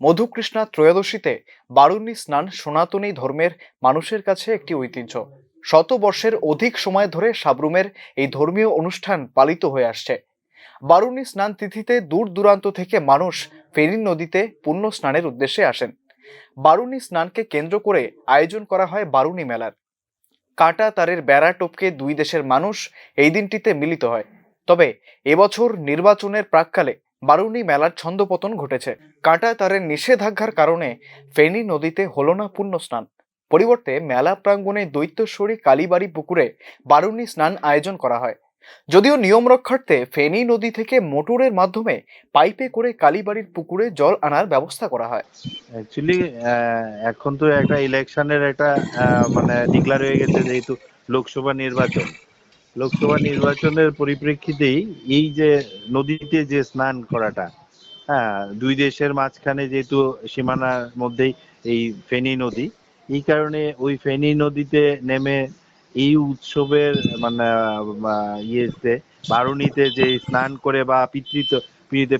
মধুকৃষ্ণা ত্রয়োদশীতে বারুণী স্নান সনাতনী ধর্মের মানুষের কাছে একটি ঐতিহ্য। শত বর্ষের অধিক সময় ধরে সাবরুমের এই ধর্মীয় অনুষ্ঠান পালিত হয়ে আসছে। বারুণী স্নান তিথিতে দূর দূরান্ত থেকে মানুষ ফেনী নদীতে পুণ্য স্নানের উদ্দেশ্যে আসেন। বারুণী স্নানকে কেন্দ্র করে আয়োজন করা হয় বারুণী মেলার। কাঁটা তারের বেড়া টপকে দুই দেশের মানুষ এই দিনটিতে মিলিত হয়। তবে এবছর নির্বাচনের প্রাককালে বারুণী মেলার ছন্দপতন ঘটেছে। কাঁটা তারের নিষেধাজ্ঞার কারণে ফেনী নদীতে হলো না পুণ্য স্নান। পরিবর্তে মেলা প্রাঙ্গণে দৈত্যস্বরী কালীবাড়ি পুকুরে বারুণী স্নান আয়োজন করা হয়। যদিও নিয়ম রক্ষার্থে ফেনী নদী থেকে মোটরের মাধ্যমে পাইপে করে কালীবাড়ির পুকুরে জল আনার ব্যবস্থা করা হয়। অ্যাকচুয়ালি এখন তো একটা ইলেকশনের একটা মানে ডিক্লার হয়ে গেছে যেহেতু লোকসভা নির্বাচন। লোকসভা নির্বাচনের পরিপ্রেক্ষিতেই এই যে নদীতে যে স্নান করাটা হ্যাঁ দুই দেশের মাঝখানে যেহেতু সীমানার মধ্যেই এই ফেনী নদী এই কারণে ওই ফেনী নদীতে নেমে এই উৎসবের মানে ইয়েতে বারুণীতে যে স্নান করে বা পিতৃ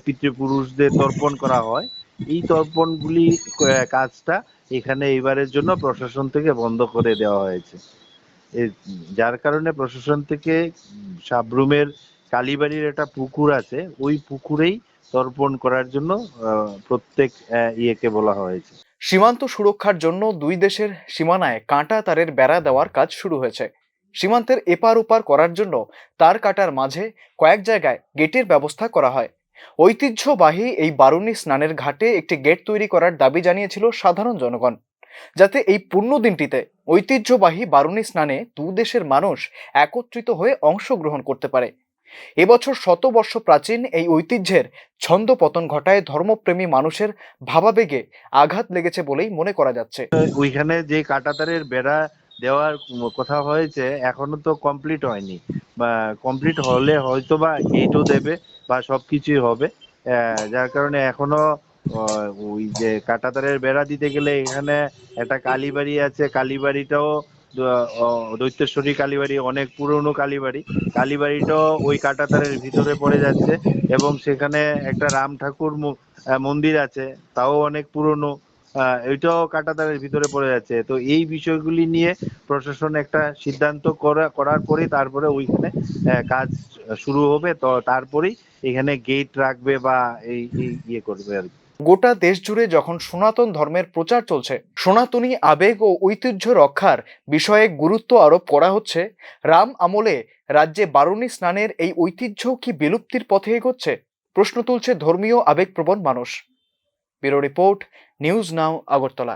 পিতৃপুরুষদের তর্পণ করা হয় এই তর্পণগুলি আহ, কাজটা এখানে এবারের জন্য প্রশাসন থেকে বন্ধ করে দেওয়া হয়েছে। যার কারণে প্রশাসন থেকে সাবরুমের কালীবাড়ির একটা পুকুর আছে, ওই পুকুরেই তর্পণ করার জন্য প্রত্যেক ইয়েকে বলা হয়েছে। সীমান্ত সুরক্ষার জন্য দুই দেশের সীমানায় কাঁটা তারের বেড়া দেওয়ার কাজ শুরু হয়েছে। সীমান্তের এপার ওপার করার জন্য তার কাটার মাঝে কয়েক জায়গায় গেটের ব্যবস্থা করা হয়। ঐতিহ্যবাহী এই বারুণী স্নানের ঘাটে একটি গেট তৈরি করার দাবি জানিয়েছিল সাধারণ জনগণ। যাতে এই পুণ্য দিনটিতে ঐতিহ্যবাহী বারুণী স্নানে দু দেশের মানুষ একত্রিত হয়ে অংশগ্রহণ করতে পারে। এবছর শত বর্ষ প্রাচীন এই ঐতিহ্যের ছন্দপতন ঘটায় ধর্মপ্রেমী মানুষের ভাবাবেগে আঘাত লেগেছে বলেই মনে করা যাচ্ছে। ওইখানে যে কাঁটাতারের বেড়া দেওয়ার কথা হয়েছে, এখনও তো কমপ্লিট হয়নি। বা কমপ্লিট হলে হয়তো বা গেটও দেবে বা সবকিছুই হবে। যার কারণে এখনও ওই যে কাঁটাতারের বেড়া দিতে গেলে এখানে একটা কালীবাড়ি আছে, কালীবাড়িটাও দৈত্যেশ্বরী কালীবাড়ি, অনেক পুরনো কালীবাড়ি। কালীবাড়িটাও ওই কাঁটাতারের ভিতরে পড়ে যাচ্ছে এবং সেখানে একটা রাম ঠাকুর মন্দির আছে, তাও অনেক পুরনো। এটাও কাঁটাতারের ভিতরে পড়ে যাচ্ছে। তো এই বিষয়গুলি নিয়ে প্রশাসন একটা সিদ্ধান্ত করা, করার পরে তারপরে ওইখানে কাজ শুরু হবে। তো তারপরেই এখানে গেট রাখবে বা এই ইয়ে করবে আর কি। গোটা দেশ জুড়ে যখন সনাতন ধর্মের প্রচার চলছে, সনাতনী আবেগ ও ঐতিহ্য রক্ষার বিষয়ে গুরুত্ব আরোপ করা হচ্ছে, রাম আমলে রাজ্যে বারুণী স্নানের এই ঐতিহ্য কি বিলুপ্তির পথে এগোচ্ছে? প্রশ্ন তুলছে ধর্মীয় আবেগপ্রবণ মানুষ। Bureau report, news now Agartala.